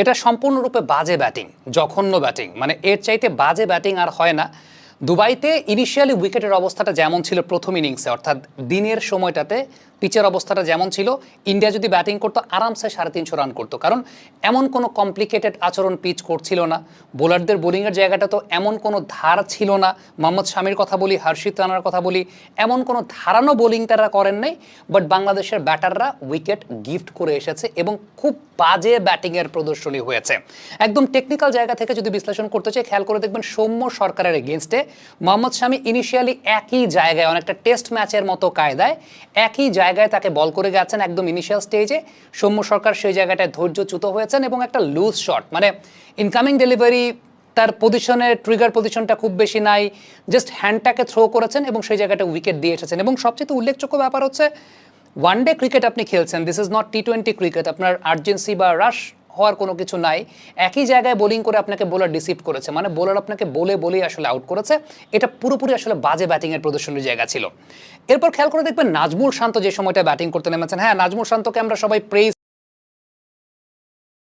এটা সম্পূর্ণরূপে বাজে ব্যাটিং জঘন্য ব্যাটিং। মানে এর চাইতে বাজে ব্যাটিং আর হয় না। দুবাইতে ইনিশিয়ালি উইকেটের অবস্থাটা যেমন ছিল প্রথম ইনিংসে অর্থাৎ দিনের সময়টাতে পিচের অবস্থাটা যেমন ছিল ইন্ডিয়া যদি ব্যাটিং করতো, আরামসে সাড়ে তিনশো রান করতো। কারণ এমন কোনো কমপ্লিকেটেড আচরণ পিচ করছিল না। বোলারদের বোলিংয়ের জায়গাটা তো এমন কোনো ধার ছিল না। মোহাম্মদ শামির কথা বলি, হর্ষিত রানার কথা বলি, এমন কোনো ধারানো বোলিং তারা করেন নাই। বাট বাংলাদেশের ব্যাটাররা উইকেট গিফট করে এসেছে এবং খুব বাজে ব্যাটিংয়ের প্রদর্শনী হয়েছে। একদম টেকনিক্যাল জায়গা থেকে যদি বিশ্লেষণ করতে চাই, খেয়াল করে দেখবেন সৌম্য সরকারের এগেনস্টে মোহাম্মদ শামি ইনিশিয়ালি একই জায়গায় অনেকটা টেস্ট ম্যাচের মতো কায়দায় একই জায়গায় তাকে বল করে গেছেন একদম ইনিশিয়াল স্টেজে সৌম্য সরকার সেই জায়গাটায় ধৈর্যচ্যুত হয়েছেন এবং একটা লুজ শট মানে ইনকামিং ডেলিভারি তার পজিশনের ট্রিগার পজিশনটা খুব বেশি নাই জাস্ট হ্যান্ডটাকে থ্রো করেছেন এবং সেই জায়গাটা উইকেট দিয়ে এসেছেন। এবং সবচেয়ে উল্লেখযোগ্য ব্যাপার হচ্ছে ওয়ান ডে ক্রিকেট আপনি খেলছেন this is not T twenty cricket আপনার আর্জেন্সি বা রাশ হওয়ার কোনো কিছু নাই। একই জায়গায় বোলিং করে আপনাকে বোলার ডিসিভ করেছে। মানে বোলার আপনাকে বলে, বলেই আসলে আউট করেছে। এটা পুরোপুরি আসলে বাজে ব্যাটিংয়ের প্রদর্শনীর জায়গা ছিল। এরপর খেয়াল করে দেখবেন নাজমুল শান্ত যে সময়টা ব্যাটিং করতে নেমেছেন। হ্যাঁ নাজমুল শান্তকে আমরা সবাই প্রেজ